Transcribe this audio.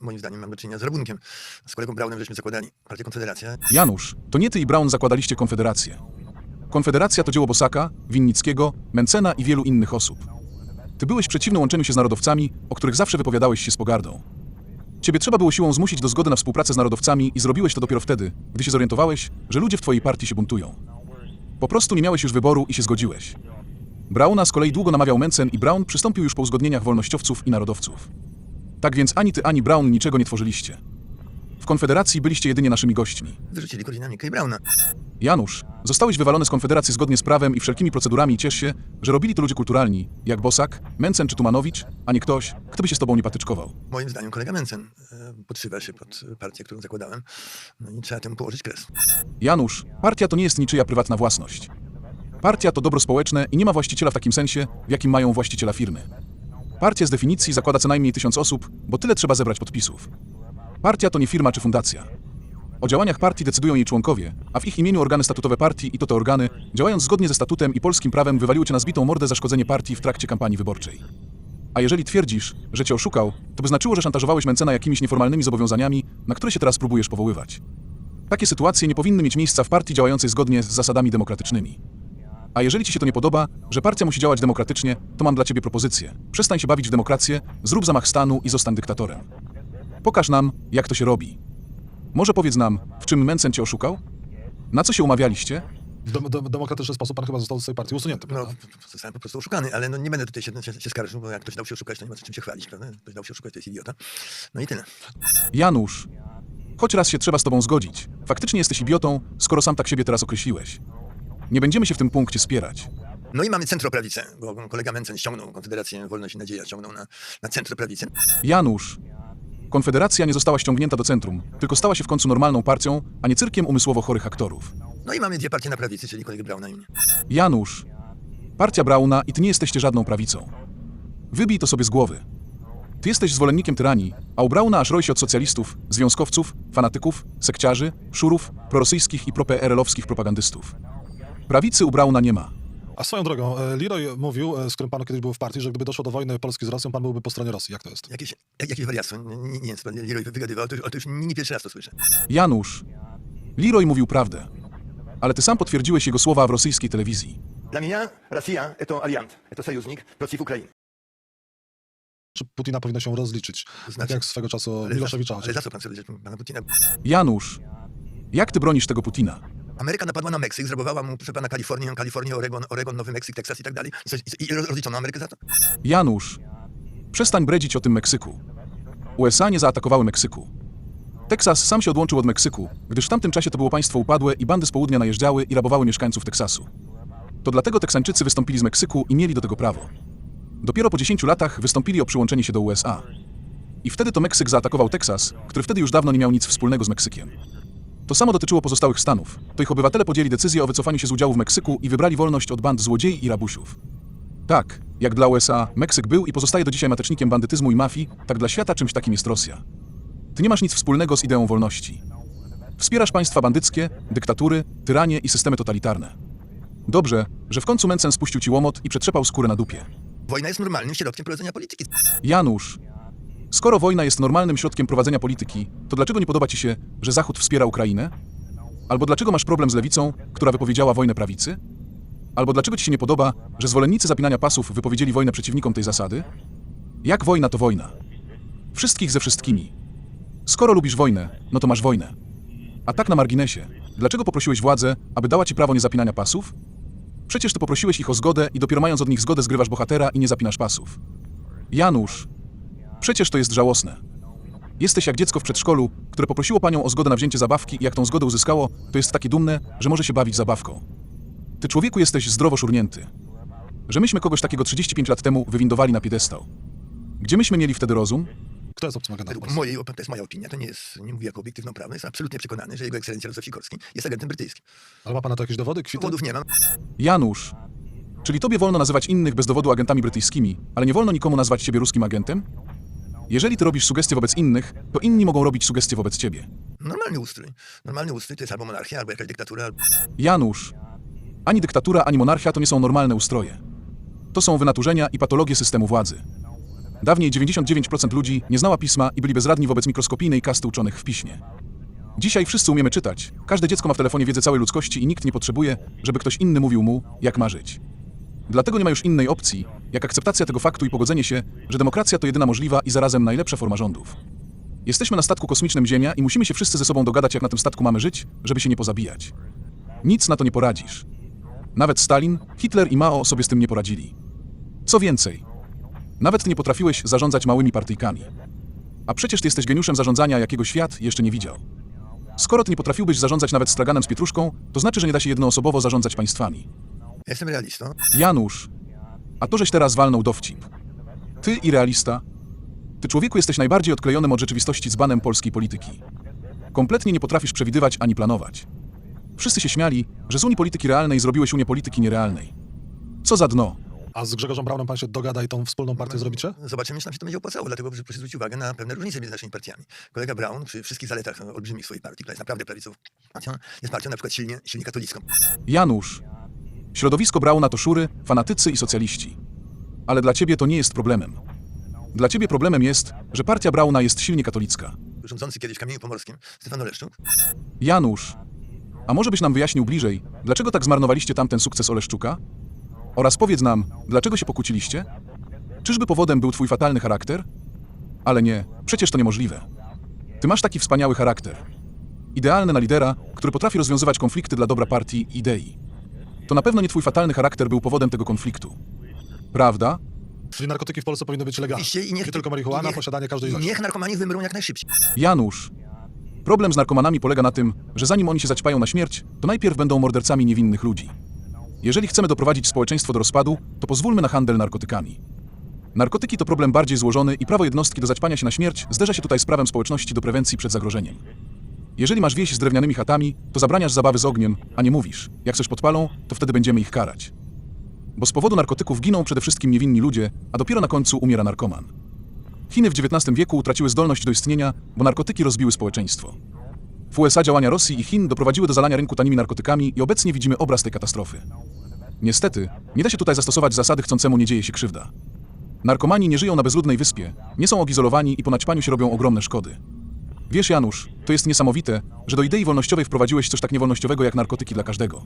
moim zdaniem mam do czynienia z rabunkiem. Z kolegą Braunem żeśmy zakładali partię Konfederacja. Janusz, to nie ty i Brown zakładaliście Konfederację. Konfederacja to dzieło Bosaka, Winnickiego, Mencena i wielu innych osób. Ty byłeś przeciwny łączeniu się z narodowcami, o których zawsze wypowiadałeś się z pogardą. Ciebie trzeba było siłą zmusić do zgody na współpracę z narodowcami i zrobiłeś to dopiero wtedy, gdy się zorientowałeś, że ludzie w twojej partii się buntują. Po prostu nie miałeś już wyboru i się zgodziłeś. Brauna z kolei długo namawiał Mencen i Brown przystąpił już po uzgodnieniach wolnościowców i narodowców. Tak więc ani ty, ani Brown niczego nie tworzyliście. W Konfederacji byliście jedynie naszymi gośćmi. Wyrzucili Korwin-Mikkego i Brauna. Janusz, zostałeś wywalony z Konfederacji zgodnie z prawem i wszelkimi procedurami i ciesz się, że robili to ludzie kulturalni, jak Bosak, Mencen czy Tumanowicz, a nie ktoś, kto by się z tobą nie patyczkował. Moim zdaniem kolega Mencen e, podszywa się pod partię, którą zakładałem. No i trzeba temu położyć kres. Janusz, partia to nie jest niczyja prywatna własność. Partia to dobro społeczne i nie ma właściciela w takim sensie, w jakim mają właściciela firmy. Partia z definicji zakłada co najmniej tysiąc osób, bo tyle trzeba zebrać podpisów. Partia to nie firma czy fundacja. O działaniach partii decydują jej członkowie, a w ich imieniu organy statutowe partii i to te organy, działając zgodnie ze statutem i polskim prawem, wywaliły cię na zbitą mordę za szkodzenie partii w trakcie kampanii wyborczej. A jeżeli twierdzisz, że cię oszukał, to by znaczyło, że szantażowałeś Mencena jakimiś nieformalnymi zobowiązaniami, na które się teraz próbujesz powoływać. Takie sytuacje nie powinny mieć miejsca w partii działającej zgodnie z zasadami demokratycznymi. A jeżeli ci się to nie podoba, że partia musi działać demokratycznie, to mam dla ciebie propozycję. Przestań się bawić w demokrację, zrób zamach stanu i zostań dyktatorem. Pokaż nam, jak to się robi. Może powiedz nam, w czym Mencen cię oszukał? Na co się umawialiście? W dem- dem- demokratyczny sposób pan chyba został z tej partii usunięty, No, prawda? zostałem po prostu oszukany, ale no, nie będę tutaj się, się, się skarżył, bo jak ktoś dał się oszukać, to nie ma co czym się chwalić, prawda? Ktoś dał się oszukać, to jest idiota. No i tyle. Janusz, choć raz się trzeba z tobą zgodzić. Faktycznie jesteś idiotą, skoro sam tak siebie teraz określiłeś. Nie będziemy się w tym punkcie spierać. No i mamy centroprawicę, bo kolega Mencen ściągnął Konfederację Wolność i Nadzieja, ściągnął na, na centroprawicę. Janusz, Konfederacja nie została ściągnięta do centrum, tylko stała się w końcu normalną partią, a nie cyrkiem umysłowo chorych aktorów. No i mamy dwie partie na prawicy, czyli kolegę Brauna i mnie. Janusz, partia Brauna i ty nie jesteście żadną prawicą. Wybij to sobie z głowy. Ty jesteś zwolennikiem tyranii, a u Brauna aż roi się od socjalistów, związkowców, fanatyków, sekciarzy, szurów, prorosyjskich i pro-PRL-owskich propagandystów. Prawicy u Brauna nie ma. A swoją drogą, e, Leroy mówił, e, z którym pan kiedyś był w partii, że gdyby doszło do wojny Polski z Rosją, pan byłby po stronie Rosji. Jak to jest? Jakieś, jak- jakieś wariactwo. Nie, nie, nie wiem, Leroy wygadywał, to, już- to już nie, nie pierwszy raz to słyszę. Janusz, Leroy mówił prawdę, ale ty sam potwierdziłeś jego słowa w rosyjskiej telewizji. Dla mnie Rosja to aliant, to sojusznik przeciw Ukrainie. Czy Putina powinno się rozliczyć? To znaczy- tak jak swego czasu Ale Miloszewicza. za, ale za co pan liczy pana Putina? Janusz, jak ty bronisz tego Putina? Ameryka napadła na Meksyk, zrabowała mu, proszę pana, Kalifornię, Kalifornię, Oregon, Oregon, Nowy Meksyk, Teksas i tak dalej. I, i rozliczono Amerykę za to? Janusz, przestań bredzić o tym Meksyku. USA nie zaatakowały Meksyku. Teksas sam się odłączył od Meksyku, gdyż w tamtym czasie to było państwo upadłe i bandy z południa najeżdżały i rabowały mieszkańców Teksasu. To dlatego Teksańczycy wystąpili z Meksyku i mieli do tego prawo. Dopiero po 10 latach wystąpili o przyłączenie się do USA. I wtedy to Meksyk zaatakował Teksas, który wtedy już dawno nie miał nic wspólnego z Meksykiem. To samo dotyczyło pozostałych stanów. To ich obywatele podjęli decyzję o wycofaniu się z udziału w Meksyku i wybrali wolność od band złodziei i rabusiów. Tak, jak dla USA Meksyk był i pozostaje do dzisiaj matecznikiem bandytyzmu i mafii, tak dla świata czymś takim jest Rosja. Ty nie masz nic wspólnego z ideą wolności. Wspierasz państwa bandyckie, dyktatury, tyranie i systemy totalitarne. Dobrze, że w końcu Mencen spuścił ci łomot i przetrzepał skórę na dupie. Wojna jest normalnym środkiem prowadzenia polityki. Janusz, skoro wojna jest normalnym środkiem prowadzenia polityki, to dlaczego nie podoba ci się, że Zachód wspiera Ukrainę? Albo dlaczego masz problem z lewicą, która wypowiedziała wojnę prawicy? Albo dlaczego ci się nie podoba, że zwolennicy zapinania pasów wypowiedzieli wojnę przeciwnikom tej zasady? Jak wojna to wojna? Wszystkich ze wszystkimi. Skoro lubisz wojnę, no to masz wojnę. A tak na marginesie, dlaczego poprosiłeś władzę, aby dała ci prawo niezapinania pasów? Przecież ty poprosiłeś ich o zgodę i dopiero mając od nich zgodę zgrywasz bohatera i nie zapinasz pasów. Janusz, przecież to jest żałosne. Jesteś jak dziecko w przedszkolu, które poprosiło panią o zgodę na wzięcie zabawki i jak tą zgodę uzyskało, to jest takie dumne, że może się bawić zabawką. Ty człowieku jesteś zdrowo szurnięty. Że myśmy kogoś takiego 35 lat temu wywindowali na piedestał. Gdzie myśmy mieli wtedy rozum? Kto jest obcym agentem? Według mojej, to jest moja opinia, to nie jest, nie mówię jako obiektywną prawdę, jestem absolutnie przekonany, że jego ekscelencja Radosław Sikorski jest agentem brytyjskim. Ale ma pana to jakieś dowody? Kwity? Powodów nie mam. Janusz, czyli tobie wolno nazywać innych bez dowodu agentami brytyjskimi, ale nie wolno nikomu nazwać ciebie ruskim agentem? Jeżeli ty robisz sugestie wobec innych, to inni mogą robić sugestie wobec ciebie. Normalny ustrój. Normalny ustrój to jest albo monarchia, albo jakaś dyktatura, albo... Janusz, ani dyktatura, ani monarchia to nie są normalne ustroje. To są wynaturzenia i patologie systemu władzy. Dawniej 99% ludzi nie znała pisma i byli bezradni wobec mikroskopijnej kasty uczonych w piśmie. Dzisiaj wszyscy umiemy czytać. Każde dziecko ma w telefonie wiedzę całej ludzkości i nikt nie potrzebuje, żeby ktoś inny mówił mu, jak ma żyć. Dlatego nie ma już innej opcji, jak akceptacja tego faktu i pogodzenie się, że demokracja to jedyna możliwa i zarazem najlepsza forma rządów. Jesteśmy na statku kosmicznym Ziemia i musimy się wszyscy ze sobą dogadać, jak na tym statku mamy żyć, żeby się nie pozabijać. Nic na to nie poradzisz. Nawet Stalin, Hitler i Mao sobie z tym nie poradzili. Co więcej, nawet nie potrafiłeś zarządzać małymi partyjkami. A przecież ty jesteś geniuszem zarządzania, jakiego świat jeszcze nie widział. Skoro ty nie potrafiłbyś zarządzać nawet straganem z pietruszką, to znaczy, że nie da się jednoosobowo zarządzać państwami. Jestem realistą. Janusz, a to żeś teraz walnął dowcip. Ty i realista, ty człowieku jesteś najbardziej odklejonym od rzeczywistości dzbanem polskiej polityki. Kompletnie nie potrafisz przewidywać ani planować. Wszyscy się śmiali, że z Unii Polityki Realnej zrobiłeś Unię Polityki Nierealnej. Co za dno. A z Grzegorzem Braunem pan się dogada i tą wspólną partię zrobicie? Zobaczymy, czy nam się to będzie opłacało, dlatego że proszę zwrócić uwagę na pewne różnice między naszymi partiami. Kolega Brown przy wszystkich zaletach olbrzymich swojej partii, która jest naprawdę prawicową partią, jest partią na przykład silnie, silnie katolicką. Janusz, środowisko Brauna to szury, fanatycy i socjaliści. Ale dla ciebie to nie jest problemem. Dla ciebie problemem jest, że partia Brauna jest silnie katolicka. Rządzący kiedyś w Kamieniu Pomorskim, Stefan Oleszczuk, Janusz, a może byś nam wyjaśnił bliżej, dlaczego tak zmarnowaliście tamten sukces Oleszczuka? Oraz powiedz nam, dlaczego się pokłóciliście? Czyżby powodem był twój fatalny charakter? Ale nie, przecież to niemożliwe. Ty masz taki wspaniały charakter. Idealny na lidera, który potrafi rozwiązywać konflikty dla dobra partii i idei. To na pewno nie twój fatalny charakter był powodem tego konfliktu. Prawda? Czyli narkotyki w Polsce powinny być legalne. Oczywiście i niech, nie tylko marihuana, niech, posiadanie każdej ilości. niech narkomani wymrą jak najszybciej. Janusz. Problem z narkomanami polega na tym, że zanim oni się zaćpają na śmierć, to najpierw będą mordercami niewinnych ludzi. Jeżeli chcemy doprowadzić społeczeństwo do rozpadu, to pozwólmy na handel narkotykami. Narkotyki to problem bardziej złożony i prawo jednostki do zaćpania się na śmierć zderza się tutaj z prawem społeczności do prewencji przed zagrożeniem. Jeżeli masz wieś z drewnianymi chatami, to zabraniasz zabawy z ogniem, a nie mówisz, jak coś podpalą, to wtedy będziemy ich karać. Bo z powodu narkotyków giną przede wszystkim niewinni ludzie, a dopiero na końcu umiera narkoman. Chiny w XIX wieku utraciły zdolność do istnienia, bo narkotyki rozbiły społeczeństwo. W USA działania Rosji i Chin doprowadziły do zalania rynku tanimi narkotykami i obecnie widzimy obraz tej katastrofy. Niestety, nie da się tutaj zastosować zasady chcącemu nie dzieje się krzywda. Narkomani nie żyją na bezludnej wyspie, nie są odizolowani i po naćpaniu się robią ogromne szkody. Wiesz, Janusz, to jest niesamowite, że do idei wolnościowej wprowadziłeś coś tak niewolnościowego jak narkotyki dla każdego.